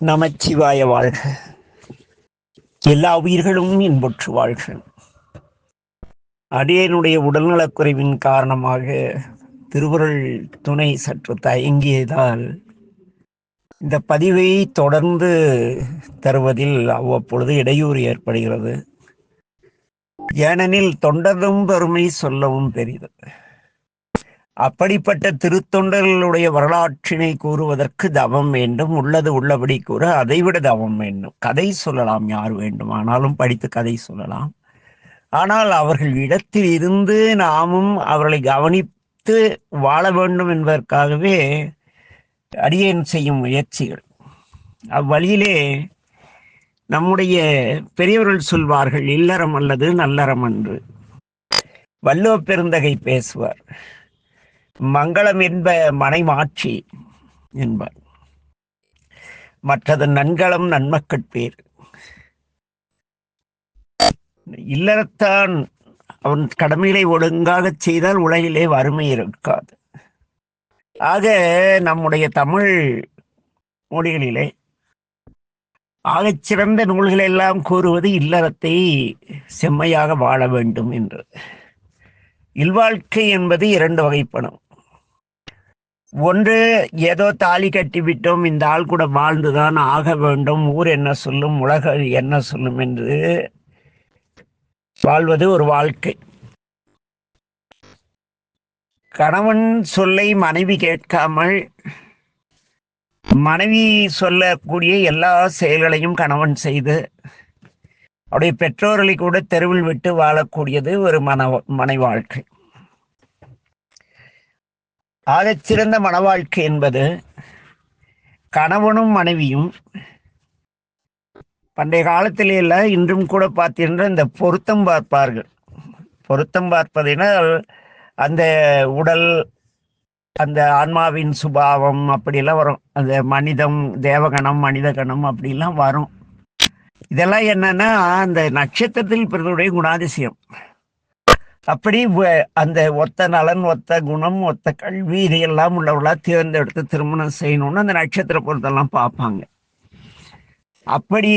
நமச்சிவாய வாழ்க. எல்லா உயிர்களும் இன்புற்று வாழ்க. அடியனுடைய உடல்நலக்குறைவின் காரணமாக திருவுருள் துணை சற்று தயங்கியதால் இந்த பதிவை தொடர்ந்து தருவதில் அவ்வப்பொழுது இடையூறு ஏற்படுகிறது. ஏனெனில் தொண்டரும் பெருமை சொல்லவும் தெரிகிறது அப்படிப்பட்ட திருத்தொண்டர்களுடைய வரலாற்றினை கூறுவதற்கு தவம் வேண்டும் உள்ளது உள்ளபடி கூற அதைவிட தவம் வேண்டும். கதை சொல்லலாம் யார் வேண்டுமானாலும் படித்து கதை சொல்லலாம். ஆனால் அவர்கள் இடத்தில் இருந்து நாமும் அவர்களை கவனித்து வாழ வேண்டும் என்பதற்காகவே அடியேன் செய்யும் முயற்சிகள். அவ்வழியிலே நம்முடைய பெரியவர்கள் சொல்வார்கள் இல்லறம் அல்லது நல்லறம் என்று வள்ளுவ பெருந்தகை பேசுவார் மங்களம் என்ப மனைமாட்சி என்பார். மற்றது நன்களம் நன்மக்கட்பேர் இல்லறத்தான் அவன் கடமைகளை ஒழுங்காக செய்தால் உலகிலே வறுமை இருக்காது. ஆக நம்முடைய தமிழ் மொழிகளிலே ஆகச் சிறந்த நூல்கள் எல்லாம் கூறுவது இல்லறத்தை செம்மையாக வாழ வேண்டும் என்று. இல்வாழ்க்கை என்பது இரண்டு வகைப்படும். ஒன்று ஏதோ தாலி கட்டி விட்டோம் இந்த ஆள் கூட வாழ்ந்துதான் ஆக வேண்டும். ஊர் என்ன சொல்லும் உலக என்ன சொல்லும் என்று வாழ்வது ஒரு வாழ்க்கை. கணவன் சொல்லை மனைவி கேட்காமல் மனைவி சொல்லக்கூடிய எல்லா செயல்களையும் கணவன் செய்து அவருடைய பெற்றோர்களை கூட தெருவில் விட்டு வாழக்கூடியது ஒரு மன மனை வாழ்க்கை ஆகச்சிறந்த சிறந்த என்பது கணவனும் மனைவியும் பண்டைய காலத்திலே இல்லை இன்றும் கூட பார்த்தீங்கன்னா இந்த பொருத்தம் பார்ப்பார்கள். பொருத்தம் பார்ப்பதினால் அந்த உடல் அந்த ஆன்மாவின் சுபாவம் அப்படிலாம் வரும். அந்த மனிதம் தேவகணம் மனிதகணம் அப்படிலாம் வரும். இதெல்லாம் என்னன்னா அந்த நட்சத்திரத்தில் பிறருடைய குணாதிசயம். அப்படி அந்த ஒத்த நலன் ஒத்த குணம் ஒத்த கல்வி இதையெல்லாம் உள்ளவர்களா தேர்ந்தெடுத்து திருமணம் செய்யணும்னு அந்த நட்சத்திர பொருத்தெல்லாம் பார்ப்பாங்க. அப்படி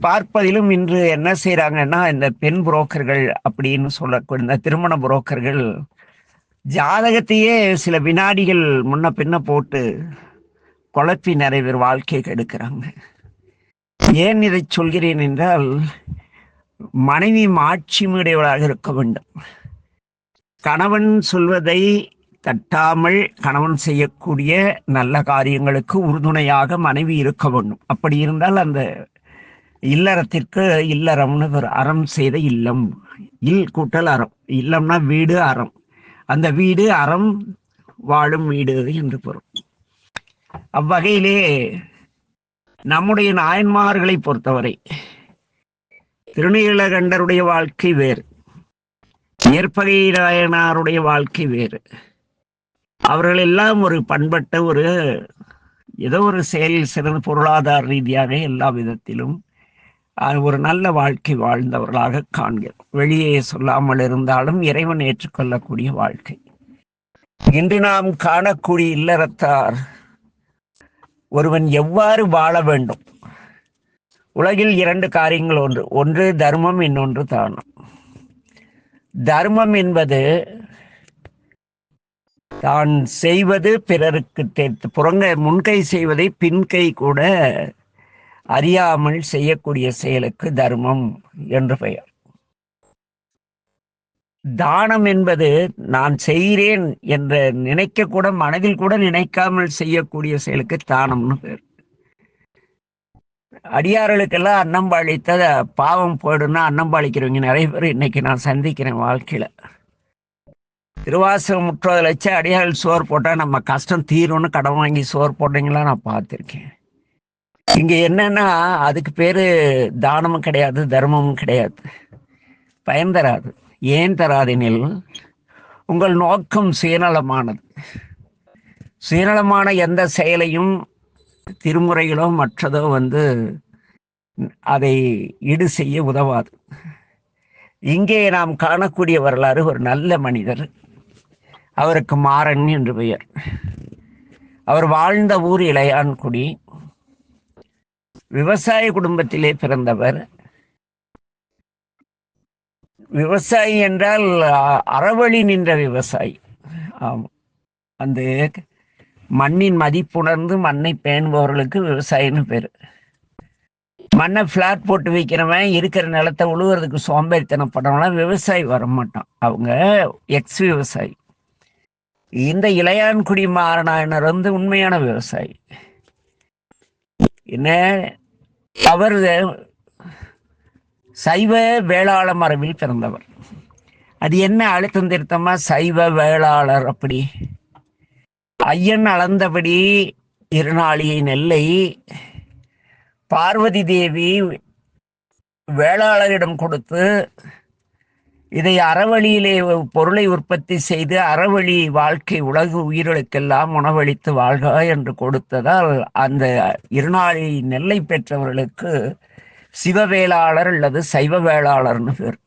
பார்ப்பதிலும் இன்று என்ன செய்யறாங்கன்னா இந்த பெண் புரோக்கர்கள் அப்படின்னு சொல்லக்கூடிய இந்த திருமண புரோக்கர்கள் ஜாதகத்தையே சில வினாடிகள் முன்ன பின்ன போட்டு குழப்பி நிறைவேறு வாழ்க்கையை கெடுக்கிறாங்க ஏன் இதை சொல்கிறேன் என்றால் மனைவி மாட்சிமுடையவளாக இருக்க வேண்டும். கணவன் சொல்வதை தட்டாமல் கணவன் செய்யக்கூடிய நல்ல காரியங்களுக்கு உறுதுணையாக மனைவி இருக்க வேண்டும். அப்படி இருந்தால் அந்த இல்லறத்திற்கு இல்லறம்னு ஒரு அறம் செய்த இல்லம். இல் கூட்டல் அறம். இல்லம்னா வீடு அறம். அந்த வீடு அறம் வாழும் வீடு என்று பொருள். அவ்வகையிலே நம்முடைய நாயன்மார்களை பொறுத்தவரை திருநீலகண்டருடைய வாழ்க்கை வேறு. ஏற்பகையாயனாருடைய வாழ்க்கை வேறு. அவர்கள் எல்லாம் ஒரு பண்பட்ட ஒரு ஏதோ ஒரு செயல் சிறந்த பொருளாதார ரீதியாக எல்லா விதத்திலும் ஒரு நல்ல வாழ்க்கை வாழ்ந்தவர்களாக காண்கிறோம். வெளியே சொல்லாமல் இருந்தாலும் இறைவன் ஏற்றுக்கொள்ளக்கூடிய வாழ்க்கை. இன்று நாம் காணக்கூடிய இல்லறத்தார் ஒருவன் எவ்வாறு வாழ வேண்டும்? உலகில் இரண்டு காரியங்கள் ஒன்று. ஒன்று தர்மம் இன்னொன்று தானம். தர்மம் என்பது தான் செய்வது பிறருக்கு தெரித்து புறங்க முன்கை செய்வதை பின்கை கூட அறியாமல் செய்யக்கூடிய செயலுக்கு தர்மம் என்று பெயர். தானம் என்பது நான் செய்கிறேன் என்ற நினைக்க கூட மனதில் கூட நினைக்காமல் செய்யக்கூடிய செயலுக்கு தானம்னு பேர் அடியார்களுக்கெல்லாம் அன்னம்பாளித்த பாவம் போயிடுன்னா அன்னம்பாளிக்கிறவங்க நிறைய பேர் இன்னைக்கு நான் சந்திக்கிறேன் வாழ்க்கையில். திருவாசகம் முற்றோதில் வச்சு அடியார்கள் சோறு போட்டால் நம்ம கஷ்டம் தீரும்னு கடன் வாங்கி சோறு போடுறீங்களா நான் பார்த்துருக்கேன். இங்கே என்னன்னா அதுக்கு பேர் தானமும் கிடையாது தர்மமும் கிடையாது. பயன் தராது. ஏன் தராதெனில் உங்கள் நோக்கம் சுயநலமானது. சுயநலமான எந்த செயலையும் திருமுறைகளோ மற்றதோ வந்து அதை ஈடு செய்ய உதவாது. இங்கே நாம் காணக்கூடிய வரலாறு ஒரு நல்ல மனிதர். அவருக்கு மாறன் என்று பெயர். அவர் வாழ்ந்த ஊர் இளையான்குடி. விவசாய குடும்பத்திலே பிறந்தவர். விவசாயி என்றால் அ- அறவழி நின்ற விவசாயி. ஆமாம் அந்த மண்ணின் மதிப்புணர்ந்து மண்ணை பேணுபவர்களுக்கு விவசாயின்னு பேர். மண்ணை ஃப்ளாட் போட்டு வைக்கிறவன் இருக்கிற நிலத்தை உழுவுறதுக்கு சோம்பேறித்தனப்படவங்களாம் விவசாயி வர மாட்டான் அவங்க எக்ஸ் விவசாயி. இந்த இளையான்குடி மாறனாயனர் வந்து உண்மையான விவசாயி. என்ன? அவர் சைவ வேளாள மரபில் பிறந்தவர். அது என்ன அழுத்தம் திருத்தமா? சைவ வேளாளர் அப்படி. ஐயன் அளந்தபடி திருநாளியை நெல்லை பார்வதி தேவி வேளாளரிடம் கொடுத்து இதை அறவழியிலே பொருளை உற்பத்தி செய்து அறவழி வாழ்க்கை உலகு உயிர்களுக்கெல்லாம் உணவளித்து வாழ்க என்று கொடுத்ததால் அந்த இருநாளி நெல்லை பெற்றவர்களுக்கு சிவவேளாளர் அல்லது சைவ வேளாளர்னு பேர்.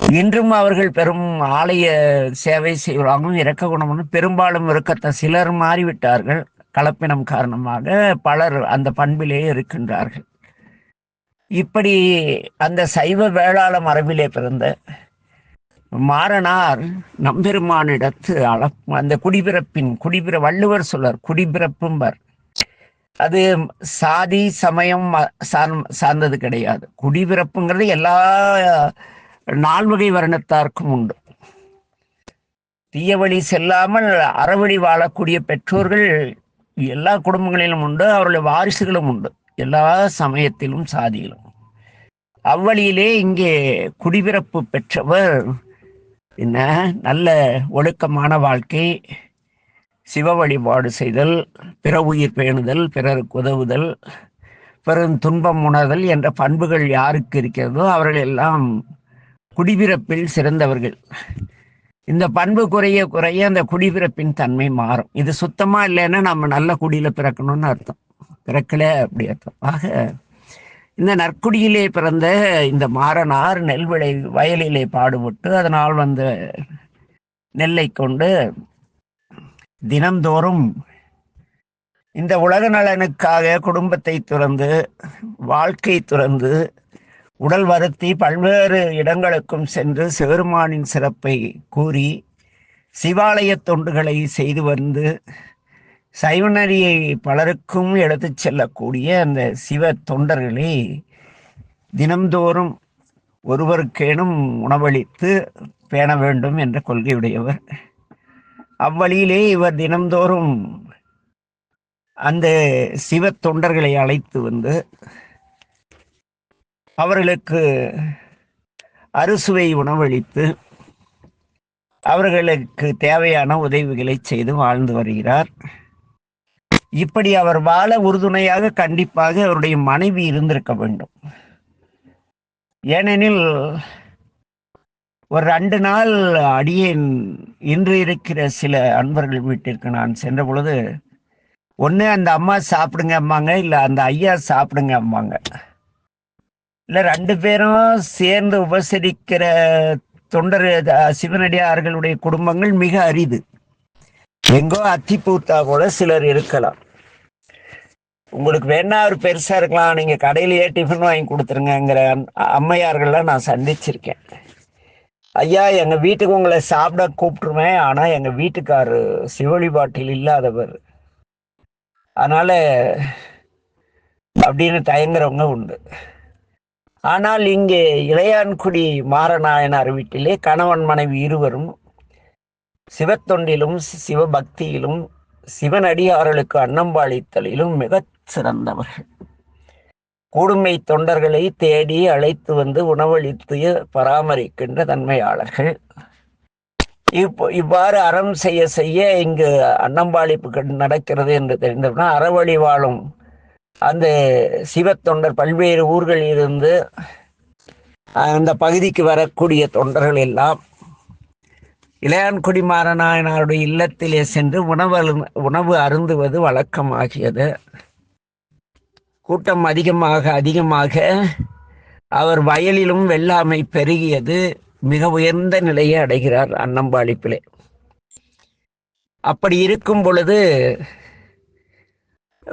இன்றும் அவர்கள் பெரும் ஆலய சேவை செய்வாங்க இறக்க குணம்னு பெரும்பாலும் இருக்கத்த சிலர் மாறிவிட்டார்கள். கலப்பினம் காரணமாக பலர் அந்த பண்பிலே இருக்கின்றார்கள். இப்படி அந்த சைவ வேளாள மரபிலே பிறந்த மாறனார் நம்பெருமானிடத்து அள அந்த குடிபிறப்பின் குடிபிற வள்ளுவர் சொல்லார் குடிபிறப்பும்பர். அது சாதி சமயம் சார்ந்தது கிடையாது. குடிபிறப்புங்கிறது எல்லா நால்வகை வர்ணத்தார்க்கும் உண்டு. தீய வழி செல்லாமல் அறவழி வாழக்கூடிய பெற்றோர்கள் எல்லா குடும்பங்களிலும் உண்டு அவருடைய வாரிசுகளும் உண்டு. எல்லா சமயத்திலும் சாதியிலும் அவ்வழியிலே இங்கே குடிபிறப்பு பெற்றவர் என்ன நல்ல ஒழுக்கமான வாழ்க்கை சிவ வழிபாடு செய்தல் பிற உயிர் பேணுதல் பிறருக்கு உதவுதல் பெரும் துன்பம் உணர்தல் என்ற பண்புகள் யாருக்கு இருக்கிறதோ அவர்கள் எல்லாம் குடிபிறப்பில் சிறந்தவர்கள். இந்த பண்பு குறைய குறைய அந்த குடிபிறப்பின் தன்மை மாறும். இது சுத்தமா இல்லைன்னா நம்ம நல்ல குடியில பிறக்கணும்னு அர்த்தம். பிறக்கல அப்படி அர்த்தம். ஆக இந்த நற்குடியிலே பிறந்த இந்த மாறனார் நெல் விளை வயலிலே பாடுபட்டு அதனால் வந்த நெல்லை கொண்டு தினம்தோறும் இந்த உலக நலனுக்காக குடும்பத்தை துறந்து வாழ்க்கை துறந்து உடல் வருத்தி பல்வேறு இடங்களுக்கும் சென்று சிவருமானின் சிறப்பை கூறி சிவாலய தொண்டுகளை செய்து வந்து சைவநெறியை பலருக்கும் எடுத்துச் செல்லக்கூடிய அந்த சிவ தொண்டர்களை தினம்தோறும் ஒருவருக்கேனும் உணவளித்து பேண வேண்டும் என்ற கொள்கையுடையவர். அவ்வழியிலே இவர் தினம்தோறும் அந்த சிவ தொண்டர்களை அழைத்து வந்து அவர்களுக்கு அறுசுவை உணவளித்து அவர்களுக்கு தேவையான உதவிகளை செய்து வாழ்ந்து வருகிறார். இப்படி அவர் வாழ உறுதுணையாக கண்டிப்பாக அவருடைய மனைவி இருந்திருக்க வேண்டும். ஏனெனில் ஒரு ரெண்டு நாள் அடியேன் இன்று இருக்கிற சில அன்பர்கள் வீட்டிற்கு நான் சென்ற பொழுது ஒன்று அந்த அம்மா சாப்பிடுங்க அம்மாங்க இல்லை அந்த ஐயா சாப்பிடுங்க அம்மாங்க. இல்லை ரெண்டு பேரும் சேர்ந்து உபசரிக்கிற தொண்டர் சிவனடியார்களுடைய குடும்பங்கள் மிக அரிது. எங்கோ அத்திப்பூத்தா கூட சிலர் இருக்கலாம். உங்களுக்கு வேணா ஒரு பெருசா இருக்கலாம். நீங்க கடையிலேயே டிஃபன் வாங்கி கொடுத்துருங்கங்கிற அம்மையார்கள்லாம் நான் சந்திச்சிருக்கேன். ஐயா எங்க வீட்டுக்கு உங்களை சாப்பிட கூப்பிட்டுருவேன். ஆனா எங்க வீட்டுக்காரு சிவழிபாட்டில் இல்லாதவர். அதனால அப்படின்னு தயங்குறவங்க உண்டு. ஆனால் இங்கே இளையான்குடி மாறநாயனார் வீட்டிலே கணவன் மனைவி இருவரும் சிவத்தொண்டிலும் சிவபக்தியிலும் சிவனடியார்களுக்கு அன்னம்பாளித்தலிலும் மிகச் சிறந்தவர்கள். கூடுமை தொண்டர்களை தேடி அழைத்து வந்து உணவளித்து பராமரிக்கின்ற தன்மையாளர்கள். இப்போ இவ்வாறு அறம் செய்ய செய்ய இங்கு அன்னம்பாளிப்பு நடக்கிறது என்று தெரிந்தவுடன் அறவழி வாழும் அந்த சிவத்தொண்டர் பல்வேறு ஊர்களில் இருந்து அந்த பகுதிக்கு வரக்கூடிய தொண்டர்கள் எல்லாம் இளையான்குடி மாறநாயனாருடைய இல்லத்திலே சென்று உணவு அருந்- உணவு அருந்துவது வழக்கமாகியது. கூட்டம் அதிகமாக அதிகமாக அவர் வயலிலும் வெள்ளாமை பெருகியது. மிக உயர்ந்த நிலையை அடைகிறார் அன்னம்பாளிப்பிலே அப்படி இருக்கும் பொழுது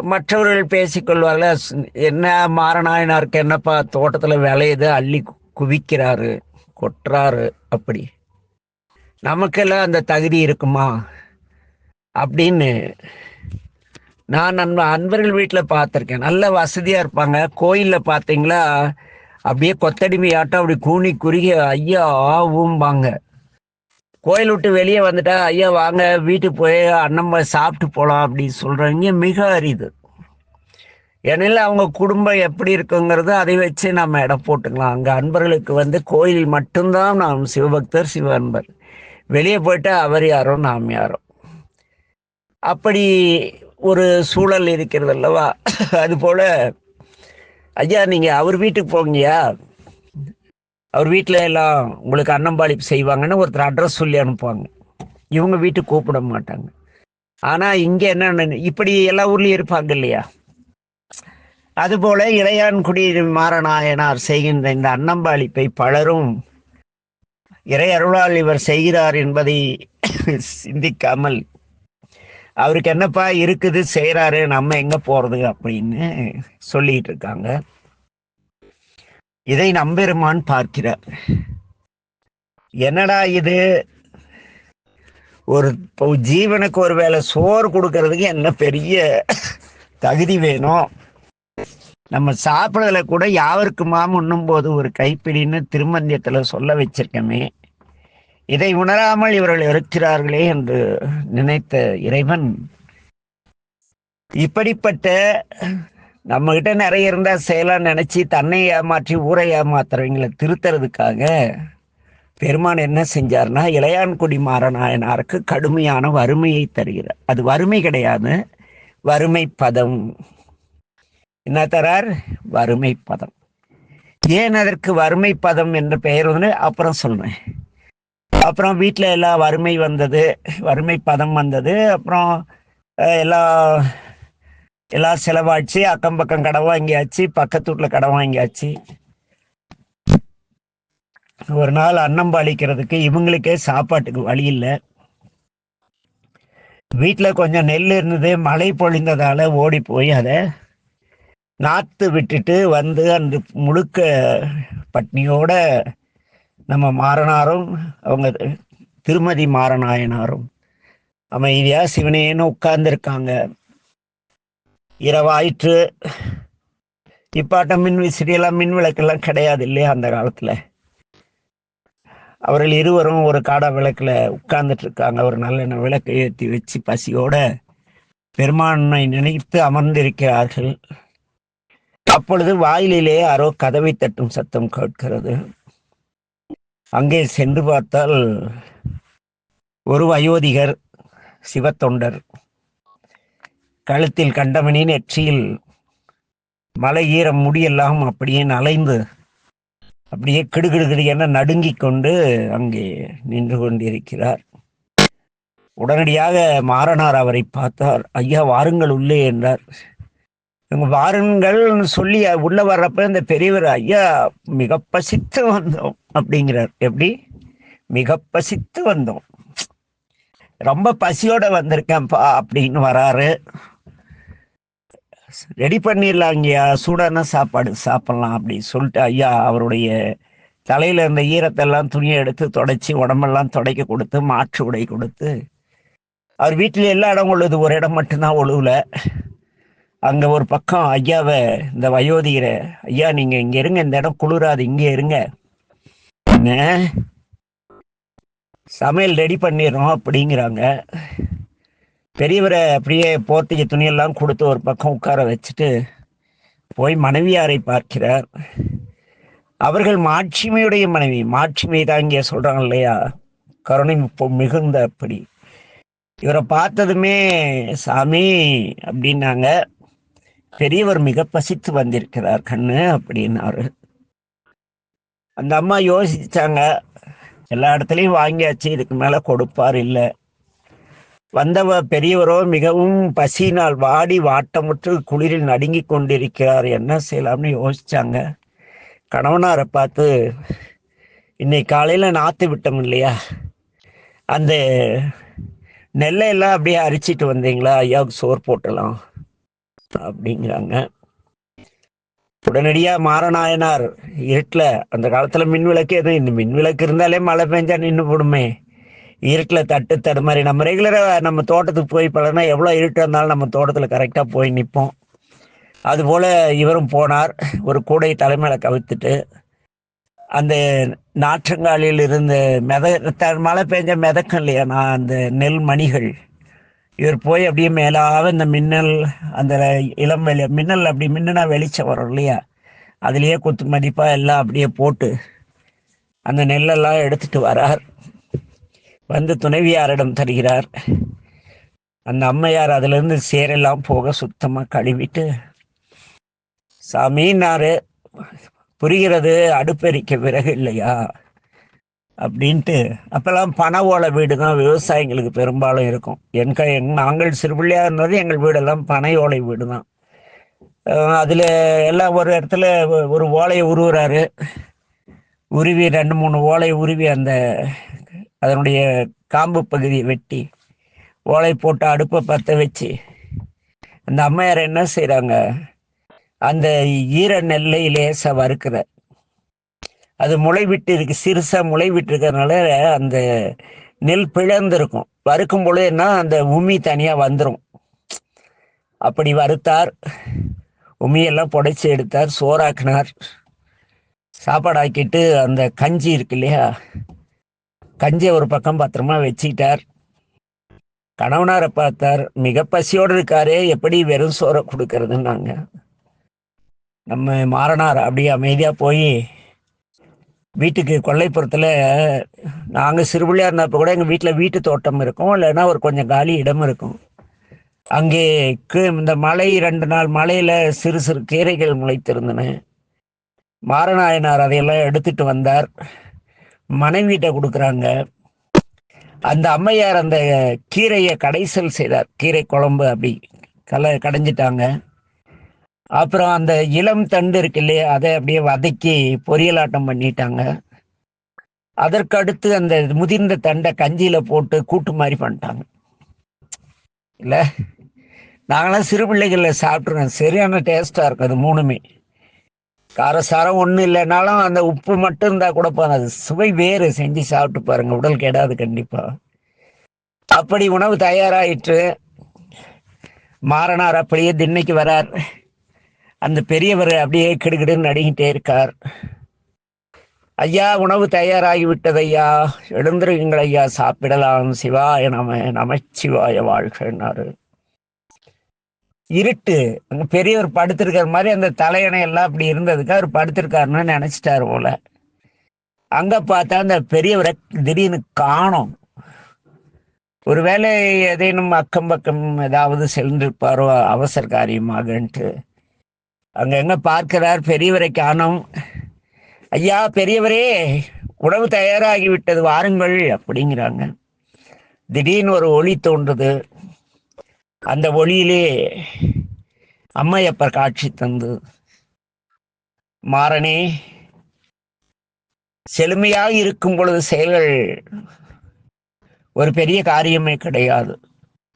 மற்றவர்கள் பேசிக்கொள்வார்கள். "ஸ்- என்ன மாரநாயனாருக்கு என்னப்பா தோட்டத்தில் விளையுது அள்ளி குவிக்கிறாரு கொட்டுறாரு அப்படி. நமக்கெல்லாம் அந்த தகுதி இருக்குமா? அப்படின்னு நான் நண்ப அன்பர்கள் வீட்டில் பார்த்துருக்கேன் நல்ல வசதியாக இருப்பாங்க. கோயிலில் பார்த்தீங்களா அப்படியே கொத்தடிமையாட்டம் அப்படி கூனி குறுகி ஐயா ஆவும்பாங்க. கோயில் விட்டு வெளியே வந்துட்டா ஐயா வாங்க வீட்டுக்கு போய் அண்ணம்மா சாப்பிட்டு போகலாம் அப்படின்னு சொல்கிறவங்க மிக அரிது. ஏனில் அவங்க குடும்பம் எப்படி இருக்குங்கிறது அதை வச்சு நம்ம இடம் போட்டுக்கலாம். அங்கே அன்பர்களுக்கு வந்து கோயில் மட்டும்தான் நாம் சிவபக்தர் சிவ அன்பர். வெளியே போயிட்டு அவர் யாரோ நாம் யாரோ. அப்படி ஒரு சூழல் இருக்கிறது அல்லவா? அதுபோல் ஐயா நீங்கள் அவர் வீட்டுக்கு போங்கய்யா. அவர் வீட்டில் எல்லாம் உங்களுக்கு அன்னம்பாளிப்பு செய்வாங்கன்னு ஒருத்தர் அட்ரஸ் சொல்லி அனுப்புவாங்க. இவங்க வீட்டுக்கு கூப்பிட மாட்டாங்க. ஆனால் இங்கே என்ன இப்படி எல்லா ஊர்லேயும் இருப்பாங்க இல்லையா? அதுபோல இளையான்குடி மாறநாயனார் செய்கின்ற இந்த அன்னம்பாளிப்பை பலரும் இறை அருளால் இவர் செய்கிறார் என்பதை சிந்திக்காமல் அவருக்கு என்னப்பா இருக்குது செய்கிறாரு நம்ம எங்கே போகிறது அப்படின்னு சொல்லிகிட்டு இருக்காங்க. இதை நம்பெருமான் பார்க்கிறார். என்னடா இது? ஒரு ஜீவனுக்கு ஒரு வேளை சோறு கொடுக்கறதுக்கு என்ன பெரிய தகுதி வேணும்? நம்ம சாப்பிடறதுல கூட யாவருக்குமாம் உண்ணும் போது ஒரு கைப்பிடின்னு திருமந்தியத்துல சொல்ல வச்சிருக்கமே. இதை உணராமல் இவர்கள் இருக்கிறார்களே என்று நினைத்த இறைவன். இப்படிப்பட்ட நம்ம கிட்ட நிறைய இருந்தா செய்யலாம் நினைச்சு தன்னை ஏமாற்றி ஊரை ஏமாத்துறவங்களை திருத்துறதுக்காக பெருமான் என்ன செஞ்சார்னா இளையான்குடி மாறநாயனாருக்கு கடுமையான வறுமையை தருகிறார். அது வறுமை கிடையாது. வறுமை பதம். என்ன தரார்? வறுமை பதம். ஏன் அதற்கு வறுமை பதம் என்ற பெயர் வந்து அப்புறம் சொல்றேன். அப்புறம் வீட்டில் எல்லாம் வறுமை வந்தது. வறுமை பதம் வந்தது. அப்புறம் எல்லா எல்லாம் செலவாச்சு அக்கம் பக்கம் கடன் வாங்கியாச்சு பக்கத்து வீட்டில் கடன் வாங்கியாச்சு. ஒரு நாள் அன்னம் பாலிக்கிறதுக்கு இவங்களுக்கே சாப்பாட்டுக்கு வழி இல்லை. வீட்டில் கொஞ்சம் நெல் இருந்தது மழை பொழிந்ததால ஓடி போய் அதை நாற்று விட்டுட்டு வந்து அந்த முழுக்க பட்னியோட நம்ம மாறனாரும் அவங்க திருமதி மாறநாயனாரும் அமைதியாக சிவனேன்னு உட்கார்ந்துருக்காங்க. இரவாயிற்று. இப்பாட்டம் மின் விசிறியெல்லாம் மின் விளக்கெல்லாம் கிடையாது இல்லையா அந்த காலத்தில்? அவர்கள் இருவரும் ஒரு காடா விளக்கில் உட்கார்ந்துட்டு இருக்காங்க ஒரு நல்லெண்ணெய் விளக்கை ஏற்றி வச்சு பசியோட பெருமானை நினைத்து அமர்ந்திருக்கிறார்கள். அப்பொழுது வாயிலிலே யாரோ கதவை தட்டும் சத்தம் கேட்கிறது. அங்கே சென்று பார்த்தால் ஒரு வயோதிகர் சிவத்தொண்டர். கழுத்தில் கண்டமணி நெற்றியில் மலை ஈரம் முடியெல்லாம் அப்படியே நலைந்து அப்படியே கிடுகிடுகிடு என நடுங்கிக் கொண்டு அங்கே நின்று கொண்டிருக்கிறார். உடனடியாக மாறனார் அவரை பார்த்தார். ஐயா வாருங்கள் உள்ளே என்றார். இவங்க வாருங்கள் சொல்லி உள்ள வர்றப்ப இந்த பெரியவர் ஐயா மிக பசித்து வந்தோம் அப்படிங்கிறார். எப்படி? மிக பசித்து வந்தோம். ரொம்ப பசியோட வந்திருக்கேன்ப்பா அப்படின்னு வராரு. ரெடி பண்ணிடலாங்கய்யா. சூடான சாப்பாடு சாப்பிட்லாம் அப்படின்னு சொல்லிட்டு ஐயா அவருடைய தலையில் இருந்த ஈரத்தெல்லாம் துணியை எடுத்து தொடச்சி உடம்பெல்லாம் துடைக்க கொடுத்து மாற்று உடை கொடுத்து அவர் வீட்டில் எல்லா இடம் உள்ளது. ஒரு இடம் மட்டும்தான் ஒழுவில். அங்கே ஒரு பக்கம் ஐயாவை இந்த வயோதிகரை ஐயா நீங்கள் இங்கே இருங்க இந்த இடம் குளிராது இங்கே இருங்க. சமையல் ரெடி பண்ணிடுறோம் அப்படிங்கிறாங்க. பெரியவரை அப்படியே போர்த்திக துணியெல்லாம் கொடுத்து ஒரு பக்கம் உட்கார வச்சுட்டு போய் மனைவியாரை பார்க்கிறார். அவர்கள் மாட்சிமையுடைய மனைவி. மாட்சிமை தான் இங்கே சொல்கிறாங்க இல்லையா? கருணை இப்போ மிகுந்த அப்படி. இவரை பார்த்ததுமே சாமி அப்படின்னாங்க. பெரியவர் மிக பசித்து வந்திருக்கிறார் கண்ணு அப்படின்னாரு அந்த அம்மா யோசிச்சாங்க எல்லா இடத்துலையும் வாங்கியாச்சு இதுக்கு மேலே கொடுப்பார் இல்லை. வந்தவ பெரியவரோ மிகவும் பசியினால் வாடி வாட்டமுற்று குளிரில் நடுங்கி கொண்டிருக்கிறார் என்ன செய்யலாம்னு யோசிச்சாங்க. கணவனாரை பார்த்து இன்னைக்கு காலையில் நாற்று விட்டோம் இல்லையா? அந்த நெல்லை எல்லாம் அப்படியே அரிச்சிட்டு வந்தீங்களா? ஐயாவுக்கு சோறு போட்டலாம். அப்படிங்கிறாங்க. உடனடியாக மாரநாயனார் இருட்டில் அந்த காலத்தில் மின் விளக்கு எதுவும் இந்த மின் விளக்கு இருந்தாலே மழை பெஞ்சா நின்று போடுமே. இருட்டில் தட்டு தடு மாதிரி. நம்ம ரெகுலராக நம்ம தோட்டத்துக்கு போய் பழனா எவ்வளோ இருட்டு இருந்தாலும் நம்ம தோட்டத்தில் கரெக்டாக போய் நிற்போம் அதுபோல் இவரும் போனார். ஒரு கூடை தலைமையில் கவித்துட்டு அந்த நாற்றங்காலில் இருந்த மெத த- மழை பெஞ்ச மிதக்கும் இல்லையா? நான் அந்த நெல் மணிகள். இவர் போய் அப்படியே மேலாக இந்த மின்னல் அந்த இளம் வெளி மின்னல் அப்படி மின்னுனா வெளிச்சம் வரும் இல்லையா? அதுலேயே குத்து மதிப்பாக எல்லாம் அப்படியே போட்டு அந்த நெல்லெல்லாம் எடுத்துட்டு வரார். வந்து துணைவியாரிடம் தருகிறார். அந்த அம்மையார் அதிலிருந்து சேரெல்லாம் போக சுத்தமாக கழுவிட்டு சாமின்னாரு புரிகிறது அடுப்பெரிக்க பிறகு இல்லையா? அப்படின்ட்டு அப்போல்லாம் பனை ஓலை வீடு தான் விவசாயிங்களுக்கு பெரும்பாலும் இருக்கும். என் க எங் நாங்கள் சிறுபிள்ளையாக இருந்தது எங்கள் வீடெல்லாம் பனை ஓலை வீடு தான். அதில் எல்லாம் ஒரு இடத்துல ஒரு ஓலையை உருவுறாரு. உருவி ரெண்டு மூணு ஓலையை உருவி அந்த அதனுடைய காம்பு பகுதியை வெட்டி ஓலை போட்டு அடுப்பை பற்ற வச்சு அந்த அம்மையார் என்ன செய்கிறாங்க அந்த ஈர நெல்லை லேசாக வறுக்கிற. அது முளை விட்டு இருக்கு சிறுசாக முளை விட்டு இருக்கிறதுனால அந்த நெல் பிளந்திருக்கும். வறுக்கும் பொழுதுனா அந்த உமி தனியாக வந்துடும் அப்படி வறுத்தார். உமியெல்லாம் புடைச்சி எடுத்தார் சோறாக்கினார். சாப்பாடாக்கிட்டு அந்த கஞ்சி இருக்கு இல்லையா? கஞ்சியை ஒரு பக்கம் பத்திரமா வச்சுக்கிட்டார் கணவனாரை பார்த்தார். மிக பசியோடு இருக்காரே எப்படி வெறும் சோறை கொடுக்கறதுன்னாங்க. நம்ம மாறனார் அப்படியே அமைதியாக போய் வீட்டுக்கு கொல்லைப்புறத்தில் நாங்கள் சிறுபிள்ளையாக இருந்தப்போ கூட எங்கள் வீட்டில் வீட்டு தோட்டம் இருக்கும். இல்லைன்னா ஒரு கொஞ்சம் காலி இடம் இருக்கும். அங்கே இந்த மழை ரெண்டு நாள் மலையில் சிறு சிறு கீரைகள் முளைத்திருந்தன. மாரநாயனார் அதையெல்லாம் எடுத்துட்டு வந்தார். மனைவிட்ட கொடுக்குறாங்க. அந்த அம்மையார் அந்த கீரையை கடைசல் செய்தார். கீரை குழம்பு அப்படி கல கடைஞ்சிட்டாங்க. அப்புறம் அந்த இளம் தண்டு இருக்கு இல்லையா அதை அப்படியே வதக்கி பொரியலாட்டம் பண்ணிட்டாங்க. அதற்கடுத்து அந்த முதிர்ந்த தண்டை கஞ்சியில போட்டு கூட்டு மாதிரி பண்ணிட்டாங்க. இல்லை? நாங்களாம் சிறு பிள்ளைகளில் சாப்பிட்ருக்கோம் சரியான டேஸ்ட்டாக இருக்கும் அது மூணுமே. காரசாரம் ஒன்றும் இல்லைனாலும் அந்த உப்பு மட்டும் இருந்தால் கூட அது சுவை வேறு. செஞ்சு சாப்பிட்டு பாருங்க. உடல் கெடாது கண்டிப்பாக அப்படி உணவு தயாராயிற்று. மாறனார் அப்படியே திண்ணைக்கு வரார். அந்த பெரியவர் அப்படியே கிடுகிடுன்னு நடிகிட்டே இருக்கார். ஐயா உணவு தயாராகி விட்டது ஐயா எழுந்திருங்கள் ஐயா. சாப்பிடலாம். சிவாய நம நமச்சிவாய வாழ்கன்னாரு இருட்டு. பெரியவர் படுத்திருக்கிற மாதிரி அந்த தலையணை எல்லாம் அப்படி இருந்ததுக்கு அவர் படுத்திருக்காருன்னு நினைச்சிட்டாரு போல. அங்க பார்த்தா அந்த பெரியவரை திடீர்னு காணோம். ஒருவேளை ஏதேனும் அக்கம் பக்கம் ஏதாவது சென்றிருப்பாரோ அவசர காரியமாகன்ட்டு. அங்க எங்க பார்க்கிறார் பெரியவரை காணும். ஐயா பெரியவரே உணவு தயாராகி விட்டது வாருங்கள் அப்படிங்கிறாங்க. திடீர்னு ஒரு ஒளி தோன்றுது. அந்த ஒளியிலே அம்மையப்பர் காட்சி தந்து மாறனே செழுமையாக இருக்கும் பொழுது செயல்கள் ஒரு பெரிய காரியமே கிடையாது.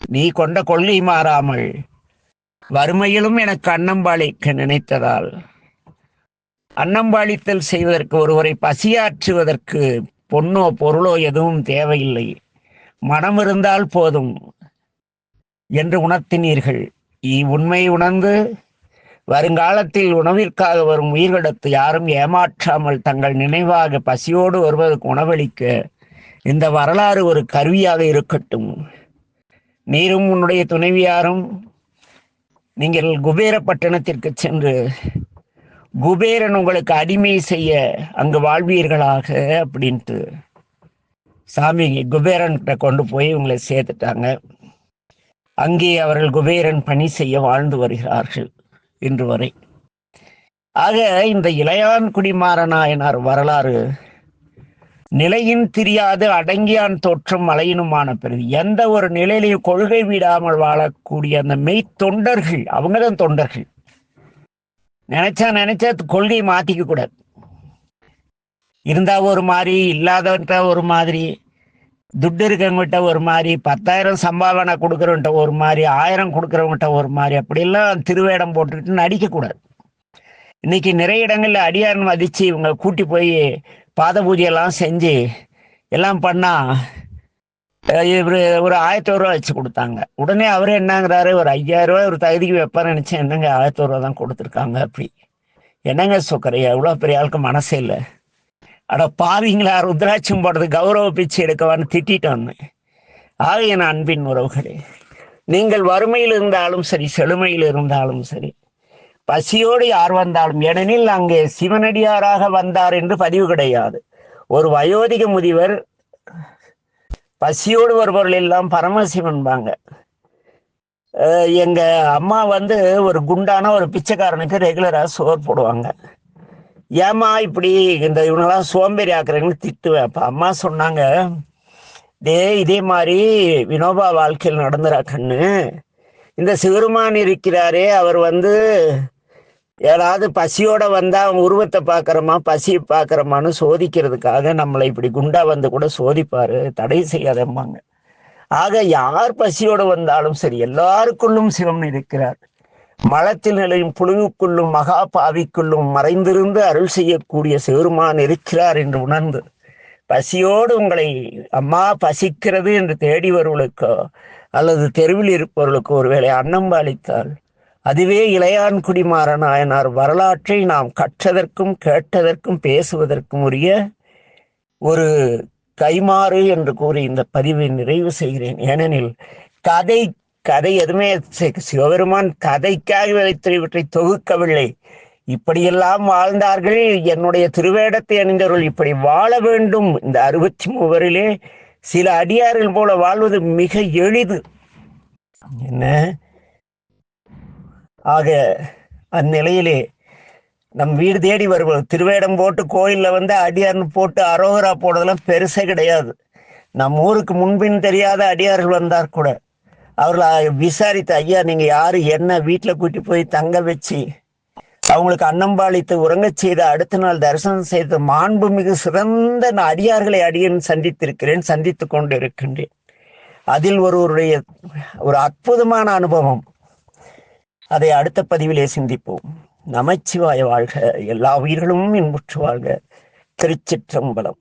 நீ கொண்ட கொள்கை மாறாமல் வறுமையிலும் எனக்கு அன்னம்பாளிக்க நினைத்ததால் அன்னம்பாளித்தல் செய்வதற்கு ஒருவரை பசியாற்றுவதற்கு பொண்ணோ பொருளோ எதுவும் தேவையில்லை. மனம் இருந்தால் போதும். என்று உணர்த்தினீர்கள். இவ்வுண்மை உணர்ந்து வருங்காலத்தில் உணவிற்காக வரும் உயிர்களிடத்து யாரும் ஏமாற்றாமல் தங்கள் நினைவாக பசியோடு வருவதற்கு உணவளிக்க இந்த வரலாறு ஒரு கருவியாக இருக்கட்டும். நீரும் உன்னுடைய துணைவியாரும் நீங்கள் குபேர பட்டணத்திற்கு சென்று குபேரன் உங்களுக்கு அடிமை செய்ய அங்கு வாழ்வீர்களாக அப்படின்ட்டு சாமி குபேரன்கிட்ட கொண்டு போய் உங்களை சேர்த்துட்டாங்க. அங்கே அவர்கள் குபேரன் பணி செய்ய வாழ்ந்து வருகிறார்கள் இன்று வரை. ஆக இந்த இளையான் குடிமாறனாயனார் வரலாறு? நிலையின் தெரியாது அடங்கியான் தோற்றம் மலையினுமான பிறகு எந்த ஒரு நிலையிலையும் கொள்கை விடாமல் வாழக்கூடிய அந்த மெய் தொண்டர்கள் அவங்க தான் தொண்டர்கள். நினைச்சா நினைச்சா கொள்கையை மாத்திக்க கூடாது. இருந்தா ஒரு மாதிரி இல்லாதவன்ட்ட ஒரு மாதிரி. துட்டு இருக்கவங்ககிட்ட ஒரு மாதிரி பத்தாயிரம் சம்பாவனை கொடுக்குறவன்ட்ட ஒரு மாதிரி ஆயிரம் கொடுக்குறவங்கிட்ட ஒரு மாதிரி அப்படிலாம் திருவேடம் போட்டுக்கிட்டு நடிக்கக்கூடாது. இன்னைக்கு நிறைய இடங்களில் அடியார் மதித்து இவங்க கூட்டி போய் பாத பூஜையெல்லாம் செஞ்சு எல்லாம் பண்ணால் இவர் இவரு ஒரு ஆயிரத்தி ரூபா வச்சு கொடுத்தாங்க. உடனே அவரே என்னங்கிறாரு ஒரு ஐயாயிரம் ரூபாய் ஒரு தகுதிக்கு வைப்பான்னு நினச்சேன். என்னங்க ஆயிரத்தி ரூபா தான் கொடுத்துருக்காங்க அப்படி. என்னங்க சொக்கரையா? எவ்வளோ பெரிய ஆளுக்கு மனசே இல்லை. அட பாவிங்களா ருத்ராட்சம் போடுறது கௌரவ பிச்சை எடுக்கவான்னு திட்டான்னு ஆக என் அன்பின் உறவுகளே நீங்கள் வறுமையில் இருந்தாலும் சரி செழுமையில் இருந்தாலும் சரி பசியோடு யார் வந்தாலும் ஏனெனில் அங்கே சிவனடியாராக வந்தார் என்று பதிவு கிடையாது. ஒரு வயோதிக முதிவர் பசியோடு வருபவர்கள் எல்லாம் பரமசிவன்பாங்க எங்க அம்மா வந்து ஒரு குண்டான ஒரு பிச்சைக்காரனுக்கு ரெகுலரா சோறு போடுவாங்க. ஏமா இப்படி இந்த இவனெல்லாம் சோம்பேறி ஆக்குறீங்கன்னு திட்டுவேன். அப்போ அம்மா சொன்னாங்க இதே இதே மாதிரி வினோபா வாழ்க்கையில் நடந்துரா கண்ணு. இந்த சிவருமான் இருக்கிறாரே அவர் வந்து யாராவது பசியோட வந்தா அவன் உருவத்தை பார்க்குறோமா பசியை பார்க்குறோமான்னு சோதிக்கிறதுக்காக நம்மளை இப்படி குண்டா வந்து கூட சோதிப்பாரு. தடை செய்யாதம்பாங்க. ஆக யார் பசியோடு வந்தாலும் சரி எல்லாருக்குள்ளும் சிவம் இருக்கிறார். மலத்தில் நிலையும் புழுவுக்குள்ளும் மகா பாவிக்குள்ளும் மறைந்திருந்து அருள் செய்யக்கூடிய சிவருமான் இருக்கிறார் என்று உணர்ந்து பசியோடு உங்களை அம்மா பசிக்கிறது என்று தேடி வருவர்களுக்கோ அல்லது தெருவில் இருப்பவர்களுக்கோ ஒருவேளை அன்னம் அளித்தால் அதுவே இளையான்குடி மாறனாயனார் வரலாற்றை நாம் கற்றதற்கும் கேட்டதற்கும் பேசுவதற்கும் உரிய ஒரு கைமாறு என்று கூறி இந்த பதிவை நிறைவு செய்கிறேன். ஏனெனில் கதை கதை எதுவுமே சி- சிவபெருமான் கதைக்காக வைத்து இவற்றை தொகுக்கவில்லை. இப்படியெல்லாம் வாழ்ந்தார்கள் என்னுடைய திருவேடத்தை அணிந்தவர்கள் இப்படி வாழ வேண்டும் இந்த அறுபத்தி மூவரிலே சில அடியார்கள் போல வாழ்வது மிக எளிது. என்ன? ஆக அந்நிலையிலே நம் வீடு தேடி வருவோம் திருவேடம் போட்டு கோயிலில் வந்து அடியார்னு போட்டு அரோகரா போடுறதெல்லாம் பெருசே கிடையாது. நம் ஊருக்கு முன்பின் தெரியாத அடியார்கள் வந்தார் கூட. அவர்களை விசாரித்து ஐயா நீங்க யாரு? என்ன? வீட்டுல கூட்டி போய் தங்க வச்சு அவங்களுக்கு அன்னம்பாளித்து உறங்கச் செய்த அடுத்த நாள் தரிசனம் செய்த மாண்பு மிகு சிறந்த நான் அடியார்களை அடியன் சந்தித்திருக்கிறேன் சந்தித்து கொண்டு இருக்கின்றேன் அதில் ஒருவருடைய ஒரு அற்புதமான அனுபவம். அதை அடுத்த பதிவிலே சிந்திப்போம். நமச்சிவாய வாழ்க. எல்லா உயிர்களும் இன்புற்று வாழ்க. திருச்சிற்றம்பலம்.